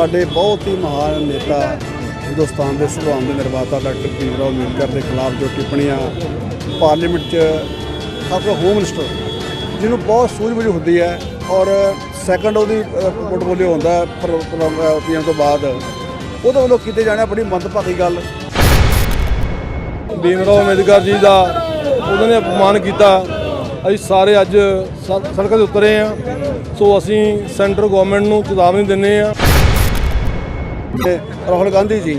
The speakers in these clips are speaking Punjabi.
ਸਾਡੇ ਬਹੁਤ ਹੀ ਮਹਾਨ ਨੇਤਾ ਹਿੰਦੁਸਤਾਨ ਦੇ ਸੰਵਿਧਾਨ ਦੇ ਨਿਰਮਾਤਾ ਡਾਕਟਰ ਭੀਮ ਰਾਓ ਅੰਬੇਦਕਰ ਦੇ ਖਿਲਾਫ ਜੋ ਟਿੱਪਣੀਆਂ ਪਾਰਲੀਮੈਂਟ 'ਚ ਆਪਣਾ ਹੋਮ ਮਿਨਿਸਟਰ ਜਿਹਨੂੰ ਬਹੁਤ ਸੂਝ-ਬੂਝ ਹੁੰਦੀ ਹੈ ਔਰ ਸੈਕੰਡ ਉਹਦੀ ਪੋਰਟਫੋਲੀਓ ਹੁੰਦਾ ਪੀਐਮ ਤੋਂ ਬਾਅਦ ਉਹਦੇ ਵੱਲੋਂ ਕੀਤੇ ਜਾਣਾ ਬੜੀ ਮੰਦਭਾਗੀ ਗੱਲ। ਭੀਮ ਰਾਓ ਅੰਬੇਦਕਰ ਜੀ ਦਾ ਉਹਨਾਂ ਨੇ ਅਪਮਾਨ ਕੀਤਾ। ਅਸੀਂ ਸਾਰੇ ਅੱਜ ਸ- ਸੜਕਾਂ ਤੇ ਉਤਰੇ ਆ ਸੋ ਅਸੀਂ ਸੈਂਟਰ ਗਵਰਨਮੈਂਟ ਨੂੰ ਚੇਤਾਵਨੀ ਦਿੰਦੇ ਆ ਰਾਹੁਲ ਗਾਂਧੀ ਜੀ।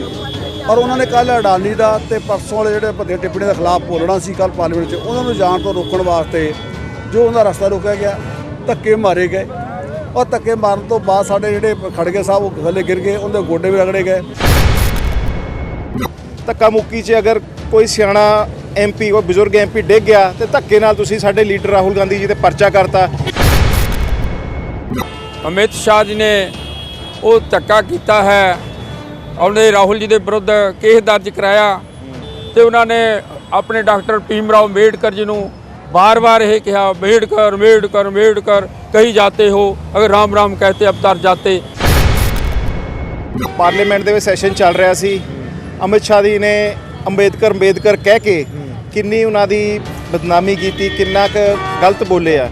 ਔਰ ਉਹਨਾਂ ਨੇ ਕੱਲ ਅਡਾਨੀ ਦਾ ਤੇ ਪਰਸੋਂ ਵਾਲੇ ਜਿਹੜੇ ਭੱਦੇ ਟਿੱਪਣੀ ਦੇ ਖਿਲਾਫ ਬੋਲਣਾ ਸੀ ਕੱਲ ਪਾਰਲੀਮੈਂਟ 'ਚ ਉਹਨਾਂ ਨੂੰ ਜਾਣ ਤੋਂ ਰੋਕਣ ਵਾਸਤੇ ਜੋ ਉਹਨਾਂ ਦਾ ਰਸਤਾ ਰੋਕਿਆ ਗਿਆ ਧੱਕੇ ਮਾਰੇ ਗਏ। ਔਰ ਧੱਕੇ ਮਾਰਨ ਤੋਂ ਬਾਅਦ ਸਾਡੇ ਜਿਹੜੇ ਖੜਗੇ ਸਾਹਿਬ ਉਹ ਥੱਲੇ ਗਿਰ ਗਏ ਉਹਦੇ ਗੋਡੇ ਵੀ ਰਗੜੇ ਗਏ। ਧੱਕਾ ਮੁੱਕੀ 'ਚ ਅਗਰ ਕੋਈ ਸਿਆਣਾ ਐਮਪੀ ਕੋਈ ਬਜ਼ੁਰਗ ਐਮਪੀ ਡਿੱਗ ਗਿਆ ਤੇ ਧੱਕੇ ਨਾਲ ਤੁਸੀਂ ਸਾਡੇ ਲੀਡਰ ਰਾਹੁਲ ਗਾਂਧੀ ਜੀ ਤੇ ਪਰਚਾ ਕਰਤਾ। ਅਮਿਤ ਸ਼ਾਹ ਜੀ ਨੇ ਉਹ ਧੱਕਾ ਕੀਤਾ ਹੈ। ਉਹਨੇ ਰਾਹੁਲ ਜੀ ਦੇ ਵਿਰੁੱਧ ਕੇਸ ਦਰਜ ਕਰਾਇਆ ਤੇ ਉਹਨਾਂ ਨੇ ਆਪਣੇ ਡਾਕਟਰ ਭੀਮ ਰਾਓ ਅੰਬੇਡਕਰ ਜੀ ਨੂੰ ਬਾਰ-ਬਾਰ ਇਹ ਕਿਹਾ, ਅੰਬੇਡਕਰ ਅੰਬੇਡਕਰ ਅੰਬੇਡਕਰ, ਕਹੀ ਜਾਤੇ ਹੋ, ਅਗਰ ਰਾਮ ਰਾਮ ਕਹਤੇ ਅਵਤਾਰ ਤਰ ਜਾਤੇ। ਪਾਰਲੀਮੈਂਟ ਦੇ ਵਿੱਚ ਸੈਸ਼ਨ ਚੱਲ ਰਿਹਾ ਸੀ। ਅਮਿਤ ਸ਼ਾਹ ਜੀ ਨੇ ਅੰਬੇਦਕਰ ਅੰਬੇਦਕਰ ਕਹਿ ਕੇ ਕਿੰਨੀ ਉਹਨਾਂ ਦੀ ਬਦਨਾਮੀ ਕੀਤੀ, ਕਿੰਨਾ ਕੁ ਗਲਤ ਬੋਲੇ ਆ।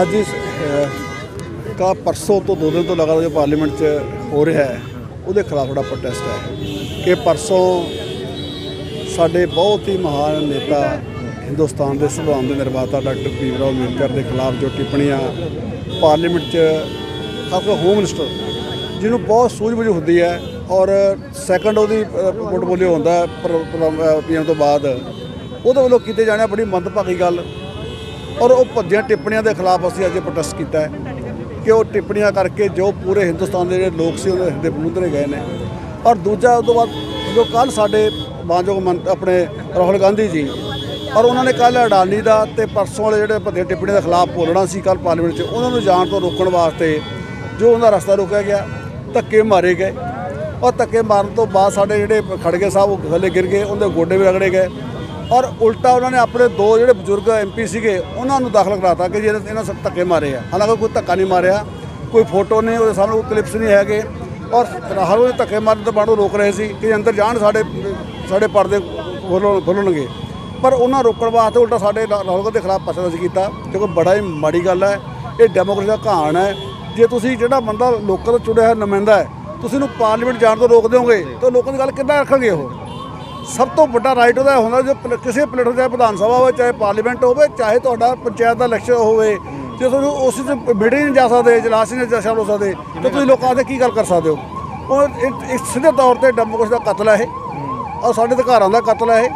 ਅੱਜ ਇਸ ਕਾ ਪਰਸੋਂ ਤੋਂ ਦੋ ਦਿਨ ਤੋਂ ਲਗਾਤਾਰ ਜੋ ਪਾਰਲੀਮੈਂਟ 'ਚ ਹੋ ਰਿਹਾ ਹੈ, ਉਹਦੇ ਖਿਲਾਫ ਜਿਹੜਾ ਪ੍ਰੋਟੈਸਟ ਹੈ, ਕਿ ਪਰਸੋਂ ਸਾਡੇ ਬਹੁਤ ਹੀ ਮਹਾਨ ਨੇਤਾ ਹਿੰਦੁਸਤਾਨ ਦੇ ਸੰਵਿਧਾਨ ਦੇ ਨਿਰਮਾਤਾ ਡਾਕਟਰ ਭੀਮ ਰਾਓ ਅੰਬੇਦਕਰ ਦੇ ਖਿਲਾਫ ਜੋ ਟਿੱਪਣੀਆਂ ਪਾਰਲੀਮੈਂਟ 'ਚ, ਖਾਸ ਹੋਮ ਮਿਨਿਸਟਰ ਜਿਹਨੂੰ ਬਹੁਤ ਸੂਝ-ਬੂਝ ਹੁੰਦੀ ਹੈ ਔਰ ਸੈਕੰਡ ਉਹਦੀ ਪੋਰਟਫੋਲੀਓ ਹੁੰਦਾ ਪੀਐਮ ਤੋਂ ਬਾਅਦ, ਉਹਦੇ ਵੱਲੋਂ ਕੀਤੇ ਜਾਣਾ ਬੜੀ ਮੰਦਭਾਗੀ ਗੱਲ। ਔਰ ਉਹ ਭੱਜੀਆਂ ਟਿੱਪਣੀਆਂ ਦੇ ਖਿਲਾਫ ਅਸੀਂ ਅੱਜ ਪ੍ਰੋਟੈਸਟ ਕੀਤਾ ਹੈ ਕਿ ਉਹ ਟਿੱਪਣੀਆਂ ਕਰਕੇ ਜੋ ਪੂਰੇ ਹਿੰਦੁਸਤਾਨ ਦੇ ਜਿਹੜੇ ਲੋਕ ਸੀ ਉਹਦੇ ਹਿਰਦੇ ਬਲੂੰਦਰੇ ਗਏ ਨੇ। ਔਰ ਦੂਜਾ ਉਸ ਤੋਂ ਬਾਅਦ ਜੋ ਕੱਲ ਸਾਡੇ ਮਾਨਯੋਗ ਮੰਤ ਆਪਣੇ ਰਾਹੁਲ ਗਾਂਧੀ ਜੀ ਔਰ ਉਹਨਾਂ ਨੇ ਕੱਲ ਅਡਾਨੀ ਦਾ ਤੇ ਪਰਸੋਂ ਵਾਲੇ ਜਿਹੜੇ ਭੱਜੀਆਂ ਟਿੱਪਣੀਆਂ ਦੇ ਖਿਲਾਫ ਬੋਲਣਾ ਸੀ ਕੱਲ ਪਾਰਲੀਮੈਂਟ 'ਚ, ਉਹਨਾਂ ਨੂੰ ਜਾਣ ਤੋਂ ਰੋਕਣ ਵਾਸਤੇ ਜੋ ਉਹਨਾਂ ਦਾ ਰਸਤਾ ਰੋਕਿਆ ਗਿਆ, ਧੱਕੇ ਮਾਰੇ ਗਏ। ਔਰ ਧੱਕੇ ਮਾਰਨ ਤੋਂ ਬਾਅਦ ਸਾਡੇ ਜਿਹੜੇ ਖੜਗੇ ਸਾਹਿਬ, ਉਹ ਥੱਲੇ ਗਿਰ ਗਏ, ਉਹਦੇ ਗੋਡੇ ਵੀ ਰਗੜੇ ਗਏ। ਔਰ ਉਲਟਾ ਉਹਨਾਂ ਨੇ ਆਪਣੇ ਦੋ ਜਿਹੜੇ ਬਜ਼ੁਰਗ ਐਮਪੀ ਸੀਗੇ, ਉਹਨਾਂ ਨੂੰ ਦਾਖਲ ਕਰਾਤਾ ਕਿ ਜਿਹੜੇ ਇਹਨਾਂ ਸਭ ਧੱਕੇ ਮਾਰੇ ਆ। ਹਾਲਾਂਕਿ ਕੋਈ ਧੱਕਾ ਨਹੀਂ ਮਾਰਿਆ, ਕੋਈ ਫੋਟੋ ਨਹੀਂ, ਉਹਦੇ ਸਾਹਮਣੇ ਕੋਈ ਕਲਿੱਪਸ ਨਹੀਂ ਹੈਗੇ। ਔਰ ਰਾਹੁਲ ਦੇ ਧੱਕੇ ਮਾਰਨ ਤੋਂ ਬਾਅਦ ਉਹ ਰੋਕ ਰਹੇ ਸੀ ਕਿ ਅੰਦਰ ਜਾਣ ਸਾਡੇ ਸਾਡੇ ਪਰਦੇ ਖੋਲ੍ਹਣ ਪਰ ਉਹਨਾਂ ਰੋਕਣ ਵਾਸਤੇ ਉਲਟਾ ਸਾਡੇ ਰਾਹੁਲ ਗਾਂਧੀ ਦੇ ਖਿਲਾਫ ਪਰਚਾ ਦਰਜ ਕੀਤਾ। ਜੋ ਬੜਾ ਹੀ ਮਾੜੀ ਗੱਲ ਹੈ। ਇਹ ਡੈਮੋਕ੍ਰੇਸੀ ਦਾ ਕਹਾਣ ਹੈ। ਜੇ ਤੁਸੀਂ ਜਿਹੜਾ ਬੰਦਾ ਲੋਕਾਂ ਤੋਂ ਚੁਣਿਆ ਹੋਇਆ ਨੁਮਾਇੰਦਾ ਹੈ, ਤੁਸੀਂ ਉਹਨੂੰ ਪਾਰਲੀਮੈਂਟ ਜਾਣ ਤੋਂ ਰੋਕ ਦਿਓਗੇ ਤਾਂ ਲੋਕਾਂ ਦੀ ਗੱਲ ਕਿੱਦਾਂ ਰੱਖਣਗੇ ਉਹ? ਸਭ ਤੋਂ ਵੱਡਾ ਰਾਈਟ ਉਹਦਾ ਹੁੰਦਾ ਜੋ ਪਲ- ਕਿਸੇ ਪਲੇਟਫਾਰਮ ਚਾਹੇ ਵਿਧਾਨ ਸਭਾ ਹੋਵੇ ਚਾਹੇ ਪਾਰਲੀਮੈਂਟ ਹੋਵੇ ਚਾਹੇ ਤੁਹਾਡਾ ਪੰਚਾਇਤ ਦਾ ਇਲੈਕਸ਼ਨ ਹੋਵੇ ਜੇ ਤੁਹਾਨੂੰ ਉਸ ਚ ਮੀਟਿੰਗ ਨਹੀਂ ਜਾ ਸਕਦੇ ਇਜਲਾਸ ਨਹੀਂ ਜਾ ਸ਼ਾਮਲ ਹੋ ਸਕਦੇ ਤਾਂ ਤੁਸੀਂ ਲੋਕਾਂ ਦੇ ਕੀ ਗੱਲ ਕਰ ਸਕਦੇ ਹੋ? ਉਹ ਇਹ- ਇਹ ਸਿੱਧੇ ਤੌਰ ਤੇ ਡੈਮੋਕ੍ਰੇਸੀ ਦਾ ਕਤਲ ਹੈ ਇਹ। ਔਰ ਸਾਡੇ ਅਧਿਕਾਰਾਂ ਦਾ ਕਤਲ ਹੈ ਇਹ।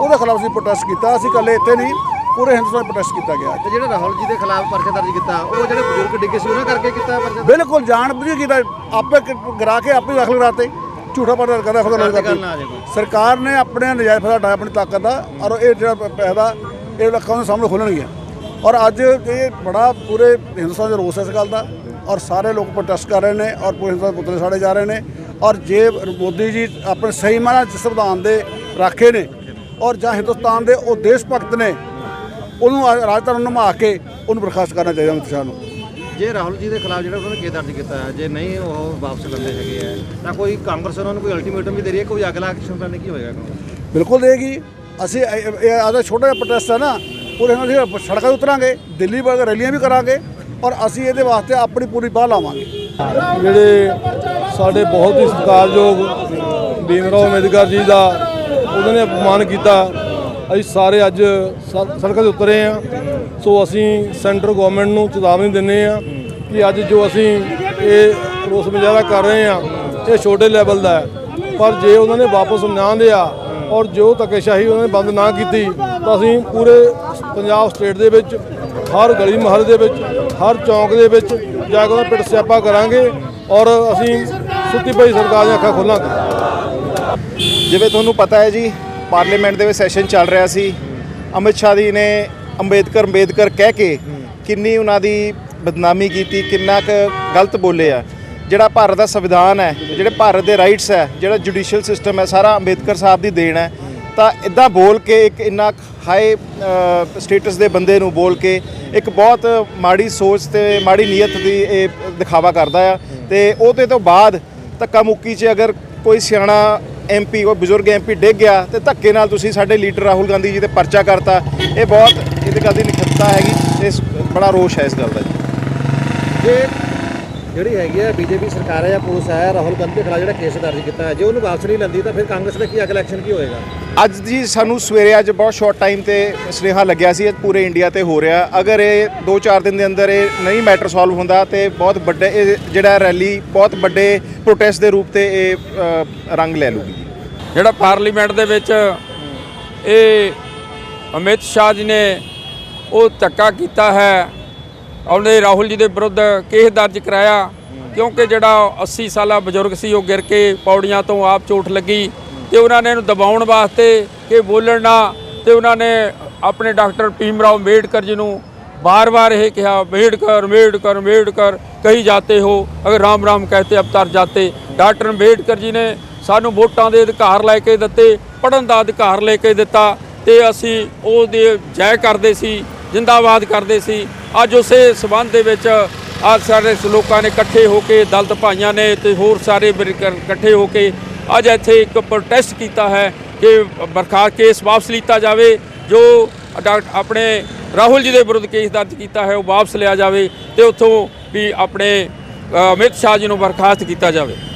ਉਹਦੇ ਖਿਲਾਫ ਅਸੀਂ ਪ੍ਰੋਟੈਸਟ ਕੀਤਾ ਅਸੀਂ ਇਕੱਲੇ ਇੱਥੇ ਨਹੀਂ ਪੂਰੇ ਹਿੰਦੁਸਤਾਨ ਪ੍ਰੋਟੈਸਟ ਕੀਤਾ ਗਿਆ। ਤੇ ਜਿਹੜੇ ਰਾਹੁਲ ਜੀ ਦੇ ਖਿਲਾਫ ਪਰਚਾ ਦਰਜ ਕੀਤਾ ਉਹ ਜਿਹੜੇ ਬਜ਼ੁਰਗ ਡਿੱਗੇ ਸੀ ਉਹਨਾਂ ਕਰਕੇ ਕੀਤਾ ਪਰਚਾ? ਬਿਲਕੁਲ ਜਾਣ ਬੁੱਝ ਕੇ ਕੀਤਾ ਆਪੇ ਕ- ਗਰਾ ਕੇ ਆਪੇ ਦਾਖਲ ਕਰਾਤੇ। ਝੂਠਾ ਪਰਚਾ ਕਰਦਾ। ਖੁਦਾ ਨਾ ਕੋਈ। ਸਰਕਾਰ ਨੇ ਆਪਣੇ ਨਜਾਇਜ਼ ਫਾਇਦਾ ਉਠਾਇਆ ਆਪਣੀ ਤਾਕਤ ਦਾ ਔਰ ਇਹ ਜਿਹੜਾ ਪੈਸਾ ਇਹ ਲੱਖਾਂ ਦੇ ਸਾਹਮਣੇ ਖੋਲਣਗੇ ਔਰ ਅੱਜ ਇਹ ਬੜਾ ਪੂਰੇ ਹਿੰਦੁਸਤਾਨ ਦੇ ਰੋਸ ਇਸ ਗੱਲ ਦਾ। ਔਰ ਸਾਰੇ ਲੋਕ ਪ੍ਰੋਟੈਸਟ ਕਰ ਰਹੇ ਨੇ ਔਰ ਪੂਰੇ ਹਿੰਦੁਸਤਾਨ ਦੇ ਪੁਤਲੇ ਸਾੜੇ ਜਾ ਰਹੇ ਨੇ। ਔਰ ਜੇ ਮੋਦੀ ਜੀ ਆਪਣੇ ਸਹੀ ਮਾਨਾ ਸੰਵਿਧਾਨ ਦੇ ਰਾਖੇ ਨੇ ਔਰ ਜਾਂ ਹਿੰਦੁਸਤਾਨ ਦੇ ਉਹ ਦੇਸ਼ ਭਗਤ ਨੇ ਉਹਨੂੰ ਰਾਜਧਾਨੀ ਨੂੰ ਨਿਭਾ ਕੇ ਉਹਨੂੰ ਬਰਖਾਸਤ ਕਰਨਾ ਚਾਹੀਦਾ ਸ਼ਾਹ ਨੂੰ। ਜੇ ਰਾਹੁਲ ਜੀ ਦੇ ਖਿਲਾਫ ਜਿਹੜਾ ਉਹਨਾਂ ਨੇ ਕੇਸ ਦਰਜ ਕੀਤਾ ਹੈ ਜੇ ਨਹੀਂ ਉਹ ਵਾਪਸ ਲੈਂਦੇ ਹੈਗੇ ਆ ਤਾਂ ਕੋਈ ਕਾਂਗਰਸ ਉਹਨਾਂ ਨੂੰ ਕੋਈ ਅਲਟੀਮੇਟਮ ਵੀ ਦੇ ਰਹੀ ਹੈ ਕੋਈ ਅਗਲਾ ਐਕਸ਼ਨ ਕਰਨੇ ਕੀ ਹੋਏਗਾ ਬਿਲਕੁਲ ਦੇਗੀ ਅਸੀਂ ਇਹ- ਆਦਾ ਛੋਟਾ ਜਿਹਾ ਪ੍ਰੋਟੈਸਟ ਹੈ ਨਾ ਪੂਰੇ ਅਸੀਂ ਸੜਕਾਂ 'ਤੇ ਉਤਰਾਂਗੇ ਦਿੱਲੀ ਵਰਗ ਰੈਲੀਆਂ ਵੀ ਕਰਾਂਗੇ ਔਰ ਅਸੀਂ ਇਹਦੇ ਵਾਸਤੇ ਆਪਣੀ ਪੂਰੀ ਬਾਹ ਲਾਵਾਂਗੇ। ਜਿਹੜੇ ਸਾਡੇ ਬਹੁਤ ਹੀ ਸਤਿਕਾਰਯੋਗ ਭੀਮ ਰਾਓ ਅੰਬੇਦਕਰ ਜੀ ਦਾ ਉਹਨਾਂ ਨੇ ਅਪਮਾਨ ਕੀਤਾ। ਅਸੀਂ ਸਾਰੇ ਅੱਜ ਸ- ਸੜਕਾਂ ਤੇ ਉਤਰੇ ਆ ਸੋ ਅਸੀਂ ਸੈਂਟਰ ਗਵਰਨਮੈਂਟ ਨੂੰ ਚੇਤਾਵਨੀ ਦਿੰਦੇ ਆ ਕਿ ਅੱਜ ਜੋ ਅਸੀਂ ਇਹ ਰੋਸ ਮੁਜ਼ਾਹਰਾ ਕਰ ਰਹੇ ਆ ਇਹ ਛੋਟੇ ਲੈਵਲ ਦਾ ਹੈ। ਪਰ ਜੇ ਉਹਨਾਂ ਨੇ ਵਾਪਸ ਨਾ ਲਿਆ ਔਰ ਜੋ ਧੱਕੇਸ਼ਾਹੀ ਉਹਨਾਂ ਨੇ ਬੰਦ ਨਾ ਕੀਤੀ, ਤਾਂ ਅਸੀਂ ਪੂਰੇ ਪੰਜਾਬ ਸਟੇਟ ਦੇ ਵਿੱਚ, ਹਰ ਗਲੀ ਮੁਹੱਲੇ ਦੇ ਵਿੱਚ, ਹਰ ਚੌਂਕ ਦੇ ਵਿੱਚ ਜਾ ਕੇ ਉਹਨਾਂ ਪਿੱਟ ਸਿਆਪਾ ਕਰਾਂਗੇ ਔਰ ਅਸੀਂ ਸੁੱਤੀ ਪਈ ਸਰਕਾਰ ਦੀਆਂ ਅੱਖਾਂ ਖੋਲਾਂਗੇ। ਜਿਵੇਂ ਤੁਹਾਨੂੰ ਪਤਾ ਹੈ ਜੀ ਪਾਰਲੀਮੈਂਟ ਦੇ ਵਿੱਚ ਸੈਸ਼ਨ ਚੱਲ ਰਿਹਾ ਸੀ। ਅਮਿਤ ਸ਼ਾਹ ਜੀ ਨੇ ਅੰਬੇਦਕਰ ਅੰਬੇਦਕਰ ਕਹਿ ਕੇ ਕਿੰਨੀ ਉਹਨਾਂ ਦੀ ਬਦਨਾਮੀ ਕੀਤੀ, ਕਿੰਨਾ ਕੁ ਗਲਤ ਬੋਲੇ ਆ। ਜਿਹੜਾ ਭਾਰਤ ਦਾ ਸੰਵਿਧਾਨ ਹੈ, ਜਿਹੜੇ ਭਾਰਤ ਦੇ ਰਾਈਟਸ ਹੈ, ਜਿਹੜਾ ਜੁਡੀਸ਼ੀਅਲ ਸਿਸਟਮ ਹੈ, ਸਾਰਾ ਅੰਬੇਦਕਰ ਸਾਹਿਬ ਦੀ ਦੇਣ ਹੈ। ਤਾਂ ਇਦਾਂ ਬੋਲ ਕੇ ਇੱਕ ਇੰਨਾ ਹਾਈ ਸਟੇਟਸ ਦੇ ਬੰਦੇ ਨੂੰ ਬੋਲ ਕੇ ਇੱਕ ਬਹੁਤ ਮਾੜੀ ਸੋਚ ਤੇ ਮਾੜੀ ਨੀਅਤ ਦੀ ਇਹ ਦਿਖਾਵਾ ਕਰਦਾ ਆ। ਤੇ ਉਹਦੇ ਤੋਂ ਬਾਅਦ ਧੱਕਾ ਮੁੱਕੀ 'ਚ ਅਗਰ ਕੋਈ ਸਿਆਣਾ ਐਮਪੀ ਉਹ ਬਜ਼ੁਰਗ ਐਮਪੀ ਡਿੱਗ ਗਿਆ ਤੇ ਧੱਕੇ ਨਾਲ ਤੁਸੀਂ ਸਾਡੇ ਲੀਡਰ ਰਾਹੁਲ ਗਾਂਧੀ ਜੀ ਤੇ ਪਰਚਾ ਕਰਤਾ। ਇਹ ਬਹੁਤ ਇਹਦੇ ਗੱਲ ਦੀ ਨਿਖਰਤਾ ਹੈਗੀ ਤੇ ਇਸ ਬੜਾ ਰੋਸ਼ ਹੈ ਇਸ ਗੱਲ ਦਾ ਜੀ। ਜੇ ਜਿਹੜੀ ਹੈਗੀ ਹੈ ਬੀਜੇਪੀ ਸਰਕਾਰ ਹੈ ਜਾਂ ਪੁਲਿਸ ਹੈ ਰਾਹੁਲ ਗਾਂਧੀ ਦੇ ਖਿਲਾਫ ਜਿਹੜਾ ਕੇਸ ਦਰਜ ਕੀਤਾ ਹੈ ਜੇ ਉਹਨੂੰ ਵਾਪਸ ਨਹੀਂ ਲੈਂਦੀ ਤਾਂ ਫਿਰ ਕਾਂਗਰਸ ਦਾ ਕੀ ਅਗਲਾ ਐਕਸ਼ਨ ਕੀ ਹੋਏਗਾ? ਅੱਜ ਜੀ ਸਾਨੂੰ ਸਵੇਰੇ ਅੱਜ ਬਹੁਤ ਸ਼ਾਰਟ ਟਾਈਮ ਤੇ ਸੁਨੇਹਾ ਲੱਗਿਆ ਸੀ ਇਹ ਪੂਰੇ ਇੰਡੀਆ ਤੇ ਹੋ ਰਿਹਾ। ਅਗਰ ਇਹ 2-4 ਦਿਨ ਦੇ ਅੰਦਰ ਇਹ ਨਹੀਂ ਮੈਟਰ ਸੋਲਵ ਹੁੰਦਾ ਤੇ ਬਹੁਤ ਵੱਡੇ ਇਹ ਜਿਹੜਾ ਰੈਲੀ ਬਹੁਤ ਵੱਡੇ ਪ੍ਰੋਟੈਸਟ ਦੇ ਰੂਪ ਤੇ ਇਹ ਰੰਗ ਲੈ ਲੂਗੀ। ਜਿਹੜਾ ਪਾਰਲੀਮੈਂਟ ਦੇ ਵਿੱਚ ਇਹ ਅਮਿਤ ਸ਼ਾਹ ਜੀ ਨੇ ਉਹ ਧੱਕਾ ਕੀਤਾ ਹੈ ਉਹਨੇ ਰਾਹੁਲ ਜੀ ਦੇ ਵਿਰੁੱਧ ਕੇਸ ਦਰਜ ਕਰਾਇਆ, ਕਿਉਂਕਿ ਜਿਹੜਾ 80 ਸਾਲਾ ਬਜ਼ੁਰਗ ਸੀ, ਉਹ ਗਿਰ ਕੇ ਪੌੜੀਆਂ ਤੋਂ ਆਪ ਝੂਠ ਲੱਗੀ ਤੇ ਉਹਨਾਂ ਨੇ ਇਹਨੂੰ ਦਬਾਉਣ ਵਾਸਤੇ ਕਿ ਬੋਲਣ ਨਾ, ਤੇ ਉਹਨਾਂ ਨੇ ਆਪਣੇ ਡਾਕਟਰ ਭੀਮ ਰਾਓ ਅੰਬੇਡਕਰ ਜੀ ਨੂੰ ਬਾਰ-ਬਾਰ ਇਹ ਕਿਹਾ, ਅੰਬੇਡਕਰ ਅੰਬੇਡਕਰ ਅੰਬੇਡਕਰ, ਕਹੀ ਜਾਂਦੇ ਹੋ, ਅਗਰ ਰਾਮ ਰਾਮ ਕਹਤੇ ਅਵਤਾਰ ਜਾਂਦੇ ਡਾਕਟਰ ਅੰਬੇਡਕਰ ਜੀ ਨੇ ਸਾਨੂੰ ਵੋਟਾਂ ਦੇ ਅਧਿਕਾਰ ਲੈ ਕੇ ਦਿੱਤੇ ਪੜਨ ਦਾ ਅਧਿਕਾਰ ਲੈ ਕੇ ਦਿੱਤਾ ਤੇ ਅਸੀਂ ਉਹਦੇ ਜੈ ਕਰਦੇ ਸੀ, ਜਿੰਦਾਬਾਦ ਕਰਦੇ ਸੀ। ਅੱਜ ਉਸੇ ਸਬੰਧ ਦੇ ਵਿੱਚ ਆ ਸਾਰੇ ਲੋਕਾਂ ਨੇ ਇਕੱਠੇ ਹੋ ਕੇ ਦਲਿਤ ਭਾਈਆਂ ਨੇ ਤੇ ਹੋਰ ਸਾਰੇ ਇਕੱਠੇ ਹੋ ਕੇ ਅੱਜ ਇੱਥੇ ਇੱਕ ਪ੍ਰੋਟੈਸਟ ਕੀਤਾ ਹੈ ਕਿ ਬਰਖਾ ਕੇਸ ਵਾਪਸ ਲਿੱਤਾ ਜਾਵੇ, ਜੋ ਡਾਕਟਰ ਆਪਣੇ ਰਾਹੁਲ ਜੀ ਦੇ ਵਿਰੁੱਧ ਕੇਸ ਦਰਜ ਕੀਤਾ ਹੈ, ਉਹ ਵਾਪਸ ਲਿਆ ਜਾਵੇ ਤੇ ਉੱਥੋਂ ਵੀ ਆਪਣੇ ਅਮਿਤ ਸ਼ਾਹ ਜੀ ਨੂੰ ਬਰਖਾਸਤ ਕੀਤਾ ਜਾਵੇ।